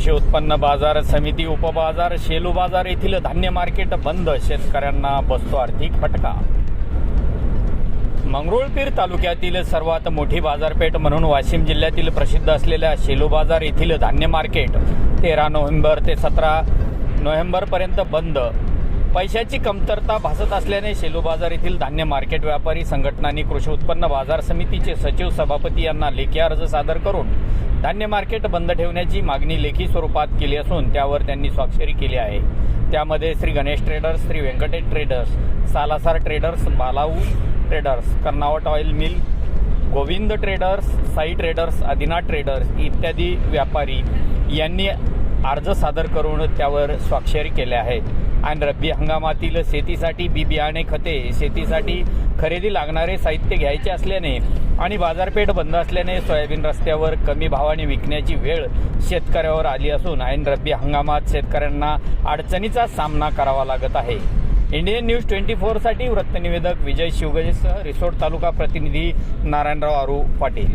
कृषी उत्पन्न बाजार समिती उपबाजार शेलू बाजार येथील धान्य मार्केट बंद. शेतकऱ्यांना बसतो आर्थिक फटका. मंगरुळपीर तालुक्यातील सर्वात मोठी बाजारपेठ म्हणून वाशिम जिल्ह्यातील प्रसिद्ध असलेल्या शेलू बाजार येथील धान्य मार्केट तेरा नोव्हेंबर ते सतरा नोव्हेंबरपर्यंत बंद. पैशाची कमतरता भासत असल्याने शेलू बाजार येथील धान्य मार्केट व्यापारी संघटनांनी कृषी उत्पन्न बाजार समितीचे सचिव सभापती यांना लेखी अर्ज सादर करून धान्य मार्केट बंद ठेवण्याची मागणी लेखी स्वरूपात केली असून त्यावर त्यांनी स्वाक्षरी केली आहे. त्यामध्ये Shri Ganesh traders Shri Venkatesh traders Salasar traders Balau traders Karnawat oil mill Govind traders Sai traders Adina traders इत्यादी व्यापारी यांनी अर्ज सादर करून त्यावर स्वाक्षरी केल्या आहेत. आणि रब्बी हंगामातील शेतीसाठी बी बियाणे खते शेतीसाठी खरेदी लागणारे साहित्य घ्यायचे असल्याने आणि बाजारपेठ बंद असल्याने सोयाबीन रस्त्यावर कमी भावाने विकण्याची वेळ शेतकऱ्यावर आली असून ऐन रब्बी हंगामात शेतकऱ्यांना अडचणीचा सामना करावा लागत आहे. इंडियन न्यूज ट्वेंटी फोरसाठी वृत्तनिवेदक विजय शिवगजेसह रिसोड तालुका प्रतिनिधी नारायणराव आरू पाटील.